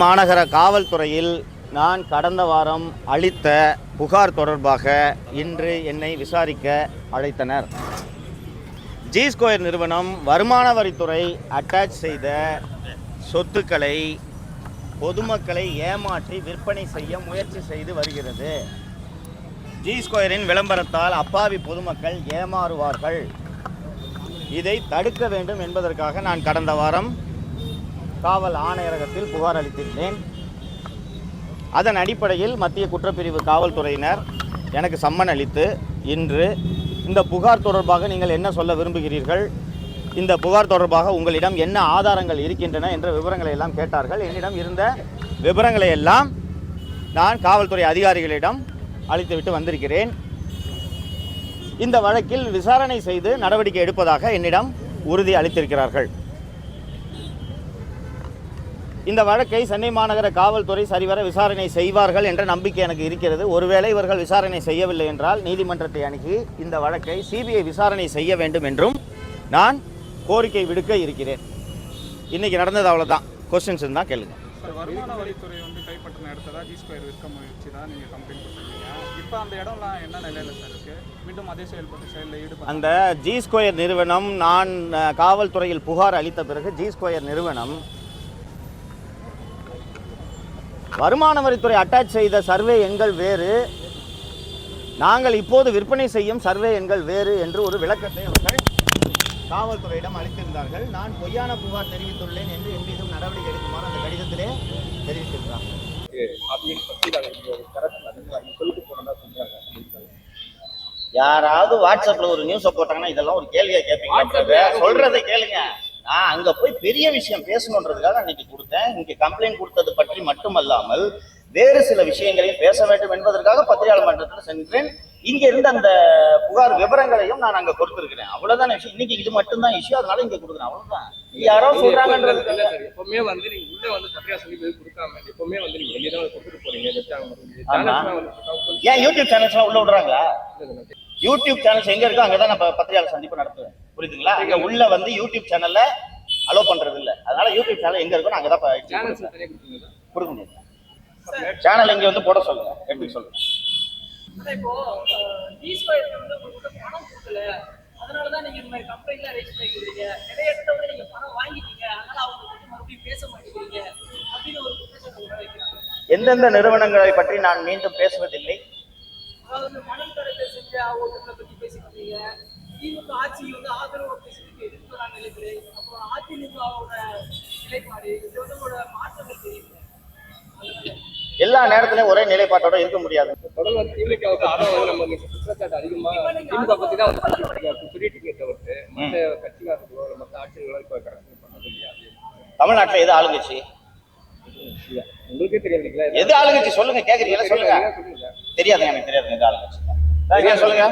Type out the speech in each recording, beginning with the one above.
மாநகர காவல்துறையில் நான் கடந்த வாரம் அளித்த புகார் தொடர்பாக இன்று என்னை விசாரிக்க அழைத்தனர். ஜி ஸ்கொயர் நிறுவனம் வருமான வரித்துறை அட்டாச் செய்த சொத்துக்களை பொதுமக்களை ஏமாற்றி விற்பனை செய்ய முயற்சி செய்து வருகிறது. ஜி ஸ்கொயரின் விளம்பரத்தால் அப்பாவி பொதுமக்கள் ஏமாறுவார்கள். இதை தடுக்க வேண்டும் என்பதற்காக நான் கடந்த வாரம் காவல் ஆணையரகத்தில் புகார் அளித்திருந்தேன். அதன் அடிப்படையில் மத்திய குற்றப்பிரிவு காவல்துறையினர் எனக்கு சம்மன் அளித்து இன்று இந்த புகார் தொடர்பாக நீங்கள் என்ன சொல்ல விரும்புகிறீர்கள்? இந்த புகார் தொடர்பாக உங்களிடம் என்ன ஆதாரங்கள் இருக்கின்றன என்ற விவரங்களை எல்லாம் கேட்டார்கள். என்னிடம் இருந்த விவரங்களை எல்லாம் நான் காவல்துறை அதிகாரிகளிடம் அளித்துவிட்டு வந்திருக்கிறேன். இந்த வழக்கில் விசாரணை செய்து நடவடிக்கை எடுப்பதாக என்னிடம் உறுதி அளித்திருக்கிறார்கள். இந்த வழக்கை சென்னை மாநகர காவல்துறை சரிவர விசாரணை செய்வார்கள் என்ற நம்பிக்கை எனக்கு இருக்கிறது. ஒருவேளை இவர்கள் விசாரணை செய்யவில்லை என்றால் நீதிமன்றத்தை அணுகி இந்த வழக்கை சிபிஐ விசாரணை செய்ய வேண்டும் என்றும் நான் கோரிக்கை விடுக்க இருக்கிறேன். இன்னைக்கு நடந்தது அவ்வளோதான் கொஸ்டின்ஸ் தான் கேளுங்க. வருமான வரித்துறை வந்து கைப்பற்றின இடத்த தான் ஜி ஸ்கொயர் விற்க முயற்சி தான் நீங்கள் கம்ப்ளைண்ட் கொடுத்துருக்கீங்க இப்போ அந்த இடம்லாம் என்ன நிலையில் சார் இருக்கு? மீண்டும் அதே செயல்பட்டு செயலில் ஈடுபட அந்த ஜி ஸ்கொயர் நிறுவனம் நான் காவல்துறையில் புகார் அளித்த பிறகு ஜி ஸ்கொயர் நிறுவனம் வருமான வரித்துறை அட்டாச் செய்த சர்வே எண்கள் வேறு. நாங்கள் இப்போது விற்பனை செய்யும் சர்வே எண்கள் வேறு என்று ஒரு விளக்கத்தை அவர்கள் காவல்துறையிடம் அளித்திருந்தார்கள். நான் பொய்யான புகார் தெரிவித்துள்ளேன் என்று என் மீதும் நடவடிக்கை எடுக்குமாறு அந்த கடிதத்திலே தெரிவித்திருக்கிறார். யாராவது வாட்ஸ்அப்ல ஒரு நியூஸை போட்டாங்கன்னா இதெல்லாம் ஒரு கேள்வியா கேட்பீங்க சொல்றதை கேளுங்க. நான் அங்க போய் பெரிய விஷயம் பேசணுன்றதுக்காக அன்னைக்கு கொடுத்தேன். இங்க கம்ப்ளைண்ட் கொடுத்தது பற்றி மட்டுமல்லாமல் வேறு சில விஷயங்களையும் பேச வேண்டும் என்பதற்காக பத்திரிகையாளர் மன்றத்தில் சென்றேன். இங்க இருந்த அந்த புகார் விவரங்களையும் நான் அங்க கொடுத்திருக்கிறேன். அவ்வளவுதான் விஷயம். இன்னைக்கு இது மட்டும்தான் இஷ்யூ அதனால இங்க கொடுக்குறேன். அவ்வளவுதான். யாரோ சொல்றாங்கன்றது எப்பவுமே வந்து நீங்க உள்ள வந்து தப்பியா சொல்லி கொடுக்காம எப்பவுமே வந்து நீங்க வெளியே தான் கொடுத்துட்டு போறீங்க. ஏன் யூடியூப் சேனல்ஸ்லாம் உள்ள விடுறாங்களா? யூடியூப் சேனல்ஸ் எங்க இருக்கோ அங்கதான் நான் பத்திரிகையாளர் சந்திப்பு நடத்துவேன். புரியுதுங்களா? இங்க உள்ள வந்து யூடியூப் சேனல்ல அலோ பண்றது இல்ல அதனால யூடியூப் சேனல் எங்க இருக்கோ தனியாக கொடுத்தீங்க கொடுக்க முடியும் சேனல் இங்க வந்து போட சொல்லுங்க. எப்படி சொல்லுங்க அதனாலதான் நீங்க இந்த மாதிரி கம்ப்ளைண்ட்லாம் ரைஸ் பண்ணிக்கிறீங்க. நிறைய இடத்துல வந்து நீங்க பணம் வாங்கிட்டீங்க. அதனால அவங்க மறுபடியும் பேச மாட்டேங்கிறீங்க. அப்படின்னு ஒரு எந்தெந்த நிறுவனங்களை பற்றி நான் மீண்டும் பேசுவதில்லை. அதாவது கடத்தை செஞ்ச பத்தி பேசிக்கிறீங்க திமுக ஆட்சி வந்து ஆதரவு பேசுறதுக்கு எதிர்ப்பு நிலைப்பாடு அப்புறம் அதிமுகவோட நிலைப்பாடு இது வந்து உங்களோட மாற்றங்கள் தெரியுது எல்லா நேரத்திலும் ஒரே நிலைப்பாட்டோட இருக்க முடியாது. தொடர்ந்து திமுக அதான் வந்து நம்ம குற்றச்சாட்டு அதிகமா திமுக பத்தி தான் வந்து சொல்லிட்டு சொல்லிட்டு இருக்கே தவிர்த்து மற்ற கட்சிக்காரர்களோ இல்ல மற்ற ஆட்சிகளோ இப்போ கரெக்ட் பண்ண முடியாது தமிழ்நாட்டுல எது ஆளுங்கட்சி? உங்களுக்கே? எது ஆளுங்கட்சி சொல்லுங்க கேக்குறீங்களா? சொல்லுங்க. சொல்லுங்க தெரியாது எனக்கு தெரியாது எது ஆளுங்கட்சி. சொல்லுங்க?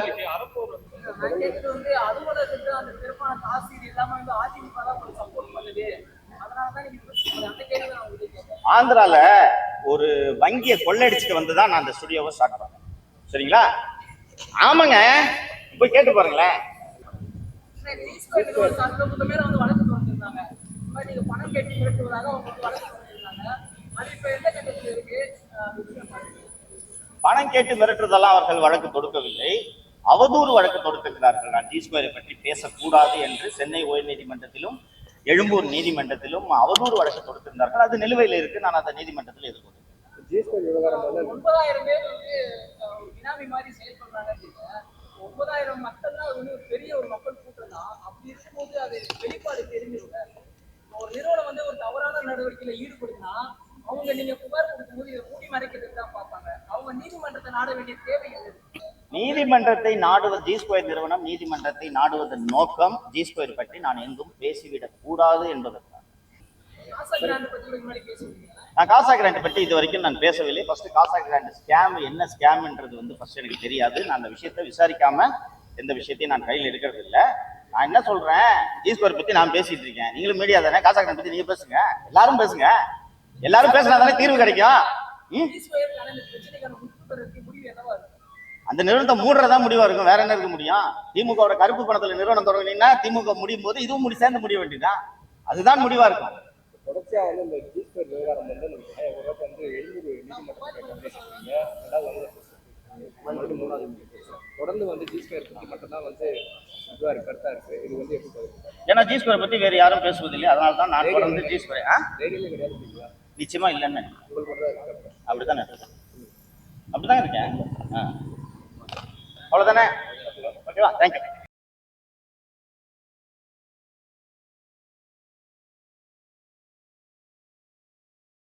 ஆந்திரால ஒரு வங்கியை கொள்ளையடிச்சிட்டு வந்து தான் நான் அந்த ஸ்டுடியோவை ஸ்டார்ட் பண்ணேன். சரிங்களா? ஆமாங்க. போய் கேட்டு பாருங்களேன். இப்ப. பணம் கேட்டு மிரட்டுறதெல்லாம் அவர்கள் வழக்கு தொடுக்கவில்லை. அவதூறு வழக்கு தொடுத்திருக்கிறார்கள். நான் ஜி ஸ்கொயரை பற்றி பேசக்கூடாது என்று சென்னை உயர்நீதிமன்றத்திலும் எழும்பூர் நீதிமன்றத்திலும் அவதூறு வழக்கு தொடுத்திருந்தார்கள். அது நிலுவையில் இருக்கு. நான் அந்த நீதிமன்றத்தில் எதிர்கொண்டேன் ஜிஎஸ்டி விவகாரம் வந்து ஒன்பதாயிரம் பேர் வந்து அஹ், ஒரு பினாமி மாதிரி செயல்படுறாங்க அப்படின்னா ஒன்பதாயிரம் மக்கள் தான் அது வந்து ஒரு பெரிய ஒரு மக்கள் கூட்டம் தான். அப்படி இருக்கும்போது அது வெளிப்பாடு தெரிஞ்சிருங்க. ஒரு நிறுவனம் வந்து ஒரு தவறான நடவடிக்கையில ஈடுபடுதுன்னா அவங்க நீங்க புகார் கொடுக்கும்போது இதை மூடி மறைக்கிறதுக்கு தான் பார்ப்பாங்க. அவங்க நீதிமன்றத்தை நாட வேண்டிய தேவை என்ன நீதிமன்றத்தை நாடுவது ஜி ஸ்கொயர் நிறுவனம் நீதிமன்றத்தை நாடுவதன் நோக்கம். ஜி ஸ்கொயர் பற்றி நான் எங்கும் பேசிவிடக் கூடாது என்பதற்காக. நான் காசா கிராண்ட் பற்றி இது வரைக்கும் நான் பேசவில்லை. ஃபர்ஸ்ட் காசா கிராண்ட் ஸ்கேம் என்ன ஸ்கேம்ன்றது வந்து ஃபர்ஸ்ட் எனக்கு தெரியாது. நான் அந்த விஷயத்தை விசாரிக்காம எந்த விஷயத்தையும் நான் கையில் எடுக்கிறது இல்லை நான் என்ன சொல்றேன்? ஸ்கொயர் பத்தி நான் பேசிட்டு இருக்கேன். நீங்களும் மீடியா தானே? காசா கிராண்ட் பத்தி நீங்க பேசுங்க. எல்லாரும் பேசுங்க. எல்லாரும் பேசினா தானே தீர்வு கிடைக்கும். அந்த நிறுவனத்தை மூடுறதா முடிவா இருக்கும்? வேற என்ன இருக்க முடியும்? திமுகவோட கருப்பு பணத்துல நிறுவனம் தொடங்கினீங்கன்னா திமுக முடியும் போது இதுவும் முடி சேர்ந்து முடிய வேண்டியதுதான். அதுதான் முடிவா இருக்கும். தொடர்ச்சியா வந்து இந்த விவகாரம் வந்து வந்து எழுநூறு நீதிமன்றத்தில். தொடர்ந்து வந்து ஜி ஸ்கொயர் பற்றி மட்டும்தான் வந்து இதுவாக இருக்கு. இது வந்து எப்படி? ஏன்னா ஜி ஸ்கொயர் பற்றி வேறு யாரும் பேசுவதில்லை. அதனால தான் நான் தொடர்ந்து ஜி ஸ்கொயர் ஆ? தைரியமே கிடையாது இல்லைங்களா? நிச்சயமா இல்லைன்னு உங்களுக்கு மட்டும் அப்படித்தானே? அப்படிதான் இருக்கேன்? ஆ. அவ்வளோதானே ஓகேவா தேங்க்யூ